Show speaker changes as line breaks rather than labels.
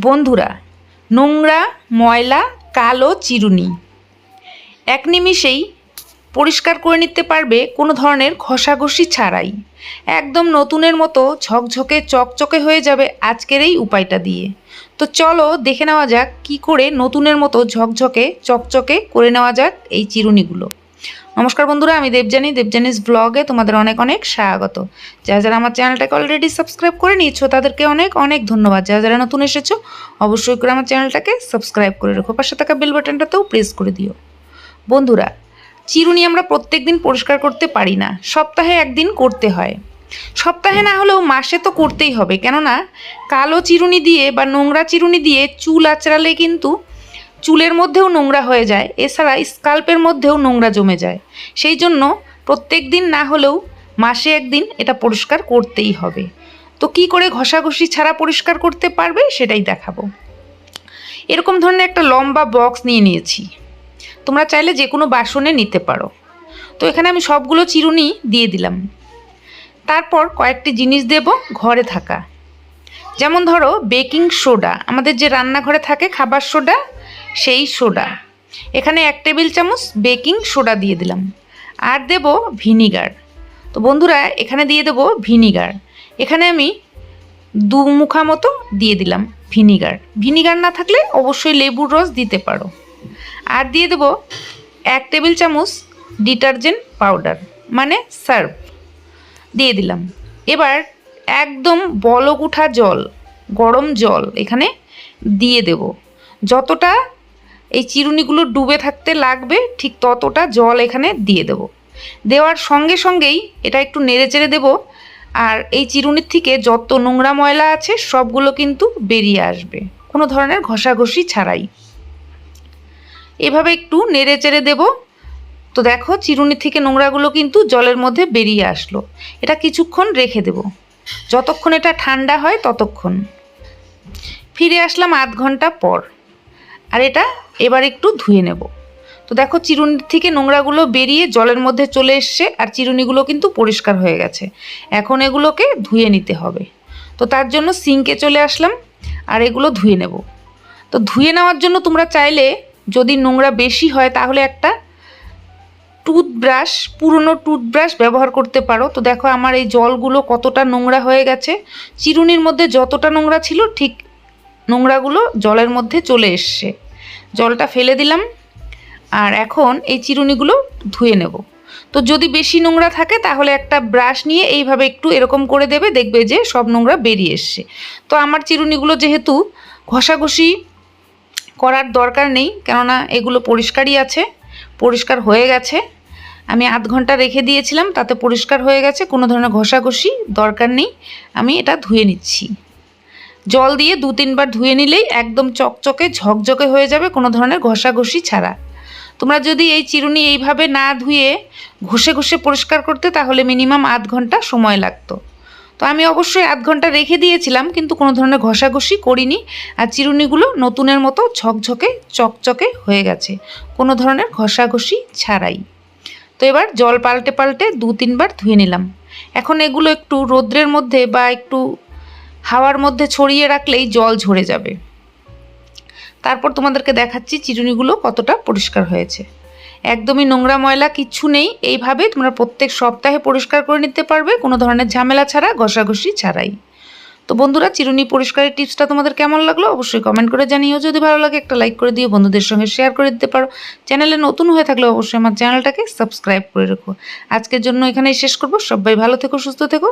বন্ধুরা, নোংরা, ময়লা, কালো, চিরুনি। এক নিমিষেই পরিষ্কার করে নিতে পারবে কোনো ধরনের ঘষাঘষি ছাড়াই। একদম নতুনের মতো ঝকঝকে, চকচকে হয়ে যাবে আজকের এই উপায়টা দিয়ে। তো চলো দেখে নেওয়া যাক কি করে নতুনের মতো ঝকঝকে, চকচকে করে নেওয়া যাক এই চিরুনিগুলো। নমস্কার বন্ধুরা, আমি দেবজানি দেবজানিস ব্লগে তোমাদের অনেক অনেক স্বাগত। যারা যারা আমার চ্যানেলটাকে অলরেডি সাবস্ক্রাইব করে নিয়েছো, তাদেরকে অনেক অনেক ধন্যবাদ। যারা যারা নতুন এসেছ, অবশ্যই করে আমার চ্যানেলটাকে সাবস্ক্রাইব করে রেখো। পাশে থাকা বেল বাটনটাতেও প্রেস করে দিও। বন্ধুরা, চিরুনি আমরা প্রত্যেক দিন পরিষ্কার করতে পারি না। সপ্তাহে একদিন করতে হয়। সপ্তাহে না হলেও মাসে তো করতেই হবে। কেননা, কালো চিরুনি দিয়ে বা নোংরা চিরুনি দিয়ে চুল আঁচড়ালে কিন্তু চুলের মধ্যেও নোংরা হয়ে যায়, এছাড়া স্কাল্পের মধ্যেও নোংরা জমে যায়। সেই জন্য প্রত্যেক দিন না হলেও মাসে একদিন এটা পরিষ্কার করতেই হবে। তো কি করে ঘষাঘষি ছাড়া পরিষ্কার করতে পারবে সেটাই দেখাবো। এরকম ধরনের একটা লম্বা বক্স নিয়ে নিয়েছি। তোমরা চাইলে যে কোনো বাসনে নিতে পারো। তো এখানে আমি সবগুলো চিরুনি দিয়ে দিলাম। তারপর কয়েকটি জিনিস দেব ঘরে থাকা। যেমন ধরো, বেকিং সোডা। আমাদের যে রান্নাঘরে থাকে খাবার সোডা সেই সোডা। এখানে এক টেবিল চামচ বেকিং সোডা দিয়ে দিলাম। আর দেব ভিনিগার। তো বন্ধুরা, এখানে দিয়ে দেব ভিনিগার। এখানে আমি দু মুখা মতো দিয়ে দিলাম ভিনিগার। ভিনিগার না থাকলে অবশ্যই লেবুর রস দিতে পারো। আর দিয়ে দেব এক টেবিল চামচ ডিটারজেন্ট পাউডার মানে সার্ফ। দিয়ে দিলাম। এবার একদম বলক উঠা জল, গরম জল এখানে দিয়ে দেব। যতটা এই চিরুনিগুলো ডুবে থাকতে লাগবে, ঠিক ততটা জল এখানে দিয়ে দেব। দেওয়ার সঙ্গে সঙ্গেই এটা একটু নেড়ে চেড়ে দেবো, আর এই চিরুনির থেকে যত নোংরা ময়লা আছে সবগুলো কিন্তু বেরিয়ে আসবে। কোনো ধরনের ঘষাঘষি ছাড়াই। এভাবে একটু নেড়ে চেড়ে দেবো। তো দেখো চিরুনি থেকে নোংরাগুলো কিন্তু জলের মধ্যে বেরিয়ে আসলো। এটা কিছুক্ষণ রেখে দেব। যতক্ষণ এটা ঠান্ডা হয় ততক্ষণ। ফিরে আসলাম আধ ঘণ্টা পর। আর এটা এবার একটু ধুয়ে নেব। তো দেখো চিরুনি থেকে নোংরাগুলো বেরিয়ে জলের মধ্যে চলে এসছে আর চিরুনিগুলো কিন্তু পরিষ্কার হয়ে গেছে। এখন এগুলোকে ধুয়ে নিতে হবে। তো তার জন্য সিঙ্কে চলে আসলাম আর এগুলো ধুয়ে নেব। তো ধুয়ে নেওয়ার জন্য তোমরা চাইলে যদি নোংরা বেশি হয় তাহলে একটা টুথব্রাশ, পুরনো টুথব্রাশ ব্যবহার করতে পারো। তো দেখো আমার এই জলগুলো কতটা নোংরা হয়ে গেছে। চিরুনির মধ্যে যতটা নোংরা ছিল ঠিক নোংরাগুলো জলের মধ্যে চলে এসছে। জলটা ফেলে দিলাম আর এখন এই চিরুনিগুলো ধুয়ে নেব। তো যদি বেশি নোংরা থাকে তাহলে একটা ব্রাশ নিয়ে এইভাবে একটু এরকম করে দেবে, দেখবে যে সব নোংরা বেরিয়ে এসছে। তো আমার চিরুনিগুলো যেহেতু ঘষাঘষি করার দরকার নেই, কেননা এগুলো পরিষ্কারই আছে, পরিষ্কার হয়ে গেছে। আমি আধ ঘণ্টা রেখে দিয়েছিলাম, তাতে পরিষ্কার হয়ে গেছে, কোনো ধরনের ঘষাঘষি দরকার নেই। আমি এটা ধুয়ে নিচ্ছি। জল দিয়ে দু তিনবার ধুয়ে নিলেই একদম চকচকে, ঝকঝকে হয়ে যাবে কোনো ধরনের ঘষাঘষি ছাড়া। তোমরা যদি এই চিরুনি এইভাবে না ধুয়ে ঘষে ঘষে পরিষ্কার করতে, তাহলে মিনিমাম আধ ঘণ্টা সময় লাগতো। তো আমি অবশ্যই আধ ঘণ্টা রেখে দিয়েছিলাম, কিন্তু কোনো ধরনের ঘষাঘষি করিনি আর চিরুনিগুলো নতুনের মতো ঝকঝকে, চকচকে হয়ে গেছে, কোনো ধরনের ঘষাঘষি ছাড়াই। তো এবার জল পাল্টে পাল্টে দু তিনবার ধুয়ে নিলাম। এখন এগুলো একটু রোদ্রের মধ্যে বা একটু হাওয়ার মধ্যে ছড়িয়ে রাখলেই জল ঝরে যাবে। তারপর তোমাদেরকে দেখাচ্ছি চিরুনিগুলো কতটা পরিষ্কার হয়েছে। একদমই নোংরা ময়লা কিচ্ছু নেই, এইভাবে তোমরা প্রত্যেক সপ্তাহে পরিষ্কার করে নিতে পারবে, কোনো ধরনের ঝামেলা ছাড়া, ঘষাঘষি ছাড়াই। তো বন্ধুরা, চিরুনি পরিষ্কারের টিপসটা তোমাদের কেমন লাগল অবশ্যই কমেন্ট করে জানিও। যদি ভালো লাগে একটা লাইক করে দিও, বন্ধুদের সঙ্গে শেয়ার করে দিতে পারো। চ্যানেলে নতুন হয়ে থাকলে অবশ্যই আমার চ্যানেলটাকে সাবস্ক্রাইব করে রেখো। আজকের জন্য এখানেই শেষ করব। সবাই ভালো থেকো, সুস্থ থেকো।